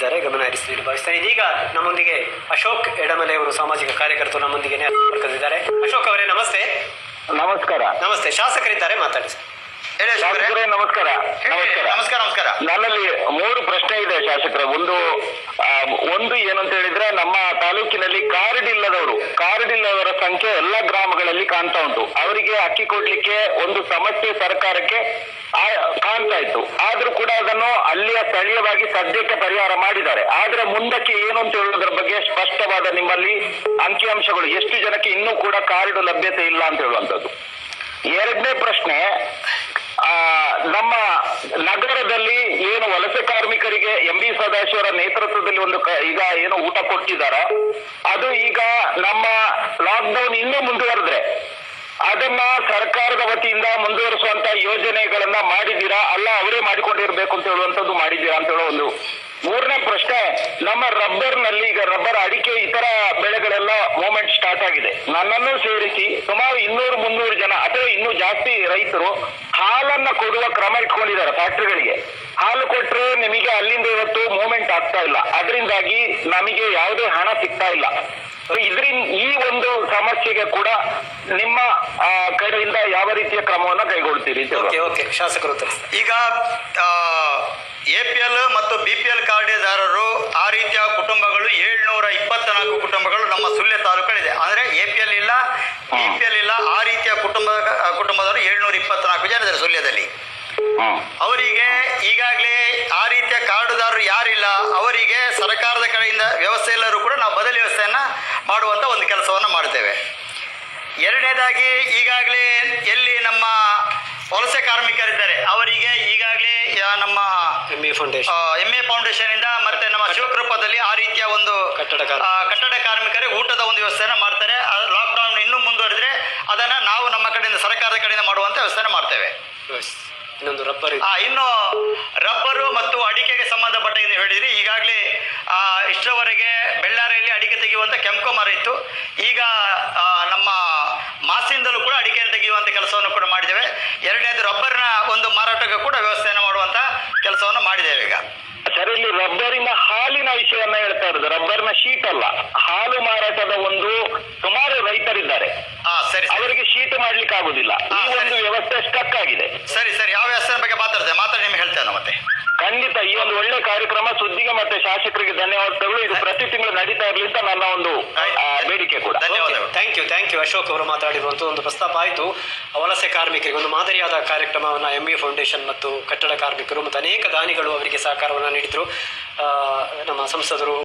ಇದ್ದಾರೆ ಗಮನ ಹರಿಸಿ ಭಾವಿಸ್ತಾರೆ. ಇದೀಗ ನಮ್ಮೊಂದಿಗೆ ಅಶೋಕ್ ಎಡಮಲೆ ಅವರು ಸಾಮಾಜಿಕ ಕಾರ್ಯಕರ್ತರು ನಮ್ಮೊಂದಿಗೆ ಅಶೋಕ್ ಅವರೇ ನಮಸ್ತೆ. ನಮಸ್ಕಾರ. ನಮಸ್ತೆ. ಶಾಸಕರಿದ್ದಾರೆ ಮಾತಾಡಿ ಸರ್. ಶಾಸಕರೇ ನಮಸ್ಕಾರ. ನಮಸ್ಕಾರ. ನಮಸ್ಕಾರ ನಮಸ್ಕಾರ. ನನ್ನಲ್ಲಿ ಮೂರು ಪ್ರಶ್ನೆ ಇದೆ ಶಾಸಕರ. ಒಂದು ಒಂದು ಏನಂತ ಹೇಳಿದ್ರೆ ನಮ್ಮ ತಾಲೂಕಿನಲ್ಲಿ ಕಾರ್ಡ್ ಇಲ್ಲದವರು ಕಾರ್ಡ್ ಇಲ್ಲದವರ ಸಂಖ್ಯೆ ಎಲ್ಲ ಗ್ರಾಮಗಳಲ್ಲಿ ಕಾಣ್ತಾ ಉಂಟು. ಅವರಿಗೆ ಅಕ್ಕಿ ಕೊಡ್ಲಿಕ್ಕೆ ಒಂದು ಸಮಸ್ಯೆ ಸರ್ಕಾರಕ್ಕೆ ಆ- ಕಾಣ್ತಾ ಇತ್ತು. ಆದ್ರೂ ಕೂಡ ಅದನ್ನು ಅಲ್ಲಿಯ ಸ್ಥಳೀಯವಾಗಿ ಸದ್ಯಕ್ಕೆ ಪರಿಹಾರ ಮಾಡಿದ್ದಾರೆ. ಆದ್ರೆ ಮುಂದಕ್ಕೆ ಏನು ಅಂತ ಹೇಳೋದ್ರ ಬಗ್ಗೆ ಸ್ಪಷ್ಟವಾದ ನಿಮ್ಮಲ್ಲಿ ಅಂಕಿಅಂಶಗಳು. ಎಷ್ಟು ಜನಕ್ಕೆ ಇನ್ನೂ ಕೂಡ ಕಾರ್ಡ್ ಲಭ್ಯತೆ ಇಲ್ಲ ಅಂತ ಹೇಳುವಂಥದ್ದು. ಎರಡನೇ ಪ್ರಶ್ನೆ ನಮ್ಮ ನಗರದಲ್ಲಿ ಏನು ವಲಸೆ ಕಾರ್ಮಿಕರಿಗೆ ಎಂ ಬಿ ಸದಾಶಿವರ ನೇತೃತ್ವದಲ್ಲಿ ಒಂದು ಈಗ ಏನು ಊಟ ಕೊಟ್ಟಿದ್ದಾರೆ, ಅದು ಈಗ ನಮ್ಮ ಲಾಕ್ಡೌನ್ ಇನ್ನೂ ಮುಂದುವರೆದ್ರೆ. ಅದನ್ನ ಸರ್ಕಾರದ ವತಿಯಿಂದ ಮುಂದುವರಿಸುವಂತ ಯೋಜನೆಗಳನ್ನ ಮಾಡಿದ್ದೀರಾ? ಅಲ್ಲ, ಅವರೇ ಮಾಡಿಕೊಂಡಿರ್ಬೇಕು ಅಂತ ಹೇಳುವಂತದ್ದು ಮಾಡಿದ್ದೀರಾ ಅಂತ ಹೇಳೋ ಒಂದು ಮೂರನೇ ಪ್ರಶ್ನೆ, ನಮ್ಮ ರಬ್ಬರ್ನಲ್ಲಿ ಈಗ ರಬ್ಬರ್ ಅಡಿಕೆ ಇತರ ಬೆಳೆಗಳೆಲ್ಲ ಮೂಮೆಂಟ್ ಸ್ಟಾರ್ಟ್ ಆಗಿದೆ. ನನ್ನನ್ನು ಸೇರಿಸಿ ಸುಮಾರು ಇನ್ನೂರು ಮುನ್ನೂರು ಜನ ಅಥವಾ ಇನ್ನೂ ಜಾಸ್ತಿ ರೈತರು ಹಾಲನ್ನ ಕೊಡುವ ಕ್ರಮ ಇಟ್ಕೊಂಡಿದ್ದಾರೆ ಫ್ಯಾಕ್ಟ್ರಿಗಳಿಗೆ. ಹಾಲು ಕೊಟ್ಟರೆ ನಿಮಗೆ ಅಲ್ಲಿಂದ ಇವತ್ತು ಮೂಮೆಂಟ್ ಆಗ್ತಾ ಇಲ್ಲ. ಅದರಿಂದಾಗಿ ನಮಗೆ ಯಾವುದೇ ಹಣ ಸಿಗ್ತಾ ಇಲ್ಲ. ಇದರಿಂದ ಈ ಒಂದು ಸಮಸ್ಯೆಗೆ ಕೂಡ ನಿಮ್ಮ ಯಾವ ರೀತಿಯ ಕ್ರಮವನ್ನ ಕೈಗೊಳ್ತೀರಿ ಓಕೆ ಓಕೆ ಶಾಸಕರು ಈಗ ಎ ಪಿ ಎಲ್ ಮತ್ತು ಬಿ ಪಿ ಎಲ್ ಕಾರ್ಡುದಾರರು ಆ ರೀತಿಯ ಕುಟುಂಬಗಳು ಏಳ್ನೂರ ಇಪ್ಪತ್ನಾಲ್ಕು ಕುಟುಂಬಗಳು ನಮ್ಮ ಸುಳ್ಯ ತಾಲೂಕಲ್ಲಿದೆ. ಅಂದರೆ ಎ ಪಿ ಎಲ್ ಇಲ್ಲ ಬಿ ಪಿ ಎಲ್ ಇಲ್ಲ ಆ ರೀತಿಯ ಕುಟುಂಬ ಕುಟುಂಬದವರು ಏಳ್ನೂರ ಇಪ್ಪತ್ನಾಲ್ಕು ಜನ ಇದ್ದಾರೆ ಸುಳ್ಯದಲ್ಲಿ. ಅವರಿಗೆ ಈಗಾಗಲೇ ಆ ರೀತಿಯ ಕಾರ್ಡುದಾರರು ಯಾರಿಲ್ಲ ಅವರಿಗೆ ಸರ್ಕಾರದ ಕಡೆಯಿಂದ ವ್ಯವಸ್ಥೆ ಎಲ್ಲರೂ ಕೂಡ ನಾವು ಬದಲಿ ವ್ಯವಸ್ಥೆಯನ್ನ ಮಾಡುವಂಥ ಒಂದು ಕೆಲಸವನ್ನ ಮಾಡ್ತೇವೆ. ಎರಡನೇದಾಗಿ ಈಗಾಗಲೇ ಎಲ್ಲಿ ನಮ್ಮ ವಲಸೆ ಕಾರ್ಮಿಕರಿದ್ದಾರೆ ಅವರಿಗೆ ಈಗಾಗಲೇ ನಮ್ಮ M A foundation M A foundation ಇಂದ ಮತ್ತೆ ನಮ್ಮ ಶಿವಕೃಪದಲ್ಲಿ ಆ ರೀತಿಯ ಒಂದು ಕಟ್ಟಡ ಕಟ್ಟಡ ಕಾರ್ಮಿಕರಿಗೆ ಊಟದ ಒಂದು ವ್ಯವಸ್ಥೆನ ಮಾಡ್ತಾರೆ. ಲಾಕ್ಡೌನ್ ಇನ್ನೂ ಮುಂದುವರೆದ್ರೆ ಅದನ್ನ ನಾವು ನಮ್ಮ ಕಡೆಯಿಂದ ಸರ್ಕಾರದ ಕಡೆಯಿಂದ ಮಾಡುವಂತ ವ್ಯವಸ್ಥೆ ಮಾಡ್ತೇವೆ. ಇನ್ನೊಂದು ರಬ್ಬರ್ ಆ, ಇನ್ನು ರಬ್ಬರು ಮತ್ತು ಅಡಿಕೆಗೆ ಸಂಬಂಧಪಟ್ಟ ಏನು ಹೇಳಿದ್ರಿ. ಈಗಾಗಲೇ ಇಷ್ಟರವರೆಗೆ ಬೆಳ್ಳಾರಿಯಲ್ಲಿ ಅಡಿಕೆ ತೆಗೆಯುವಂತ ಕೆಂಪು ಮರ ಇತ್ತು. ಈಗ ಆ, ನಮ್ಮ ಮಾಸಿಂದಲೂ ಕೂಡ ಅಡಿಕೆಯನ್ನು ತೆಗೆಯುವಂಥ ಕೆಲಸವನ್ನು ಕೂಡ ಮಾಡಿದ್ದೇವೆ. ಎರಡನೇದು ರಬ್ಬರ್ನ ಒಂದು ಮಾರಾಟಕ್ಕೆ ಕೂಡ ವ್ಯವಸ್ಥೆಯನ್ನು ಮಾಡುವಂತ ಕೆಲಸವನ್ನು ಮಾಡಿದ್ದೇವೆ ಈಗ. ಸರ್ ಇಲ್ಲಿ ರಬ್ಬರಿನ ಹಾಲಿನ ವಿಷಯವನ್ನ ಹೇಳ್ತಾ ಇರೋದು. ರಬ್ಬರ್ನ ಶೀಟ್ ಅಲ್ಲ. ಹಾಲು ಮಾರಾಟದ ಒಂದು ಸುಮಾರು ರೈತರಿದ್ದಾರೆ. ಸರಿ ಅವರಿಗೆ ಶೀಟ್ ಮಾಡ್ಲಿಕ್ಕೆ ಆಗುದಿಲ್ಲ. ಈ. ಒಂದು ವ್ಯವಸ್ಥೆ ಸ್ಟಕ್ ಆಗಿದೆ. ಸರಿ ಸರಿ. ಯಾವ ವ್ಯವಸ್ಥೆ ಬಗ್ಗೆ ಮಾತಾಡ್ತೇವೆ ಮಾತಾಡಿ ನಿಮ್ಗೆ ಹೇಳ್ತೇವೆ ನಾವು ಮತ್ತೆ. ಖಂಡಿತ ಈ ಒಂದು ಒಳ್ಳೆ ಕಾರ್ಯಕ್ರಮ ಸುದ್ದಿಗೆ ಮತ್ತೆ ಶಾಸಕರಿಗೆ ಧನ್ಯವಾದಗಳು. ಇದು ಪ್ರತಿ ತಿಂಗಳು ನಡೀತಾ ಇರ್ಲಿ ಅಂತ ನನ್ನ ಒಂದು ಬೇಡಿಕೆ ಕೂಡ. ಧನ್ಯವಾದಗಳು. Thank you thank you Ashok ಅವರು ಮಾತಾಡಿರುವಂಥ ಒಂದು ಪ್ರಸ್ತಾಪ ಆಯಿತು. ವಲಸೆ ಕಾರ್ಮಿಕರಿಗೆ ಒಂದು ಮಾದರಿಯಾದ ಕಾರ್ಯಕ್ರಮವನ್ನು ಎಂ ಇ ಫೌಂಡೇಶನ್ ಮತ್ತು ಕಟ್ಟಡ ಕಾರ್ಮಿಕರು ಮತ್ತು ಅನೇಕ ದಾನಿಗಳು ಅವರಿಗೆ ಸಹಕಾರವನ್ನು ನೀಡಿದರು. ನಮ್ಮ ಸಂಸದರು